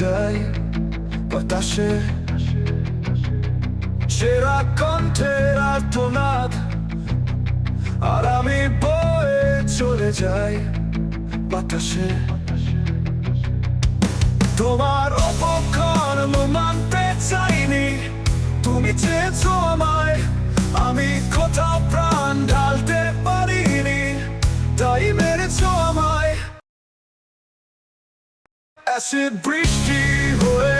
চলে বাতাসে সেরা কণ্ঠের আর্তনাদ। আর আমি বয়ে চলে যাই বাতাসে তোমার অপকর্ম মানতে চাইনি। তুমি চেয়েছো অ্যাসিড বৃষ্টি হয়ে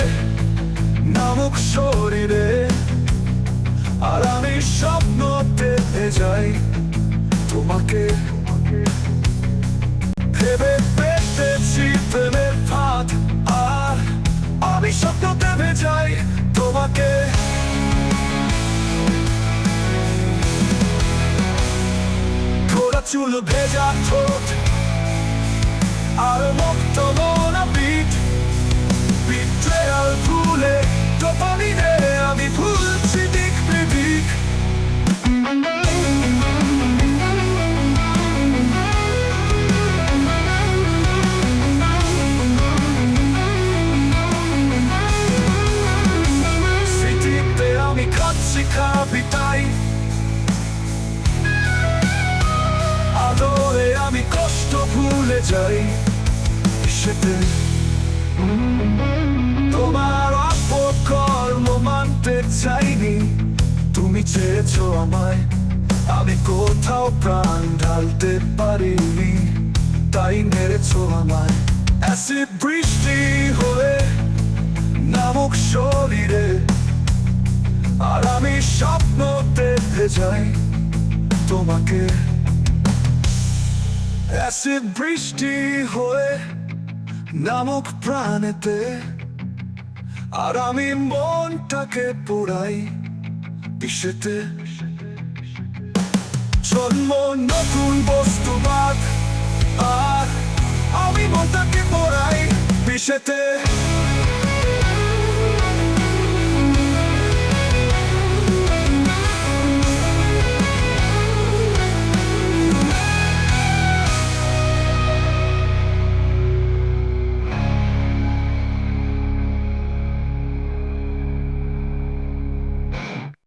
নামুক শরীরে, আর আমি স্বপ্ন পেতে যাই তোমাকে। ভেবে পেতেছি প্রেমের ফাঁদ, আর আমি স্বপ্ন দেবে যাই তোমাকে। ঘোরা চুল ভেজা ঠোঁট খাচ্ছি খাবিতাই আদরে আমি কষ্ট ভুলে যাই সেতে তোমার অপকর্ম মানতে চাইনি তুমি চেয়েছো আমায় আমি কোথাও প্রাণ ঢালতে পারিনি তাই মেরেছো আমায় অ্যাসিড বৃষ্টি হয়ে নামক শরীরে আর আমি স্বপ্ন দেখতে যাই তোমাকে। অ্যাসিড বৃষ্টি হয়ে নামক প্রাণেতে, আর আমি মনটাকে পোড়াই বিষেতে। জন্ম নতুন বস্তুবাদ আর আমি মনটাকে পোড়াই বিষেতে।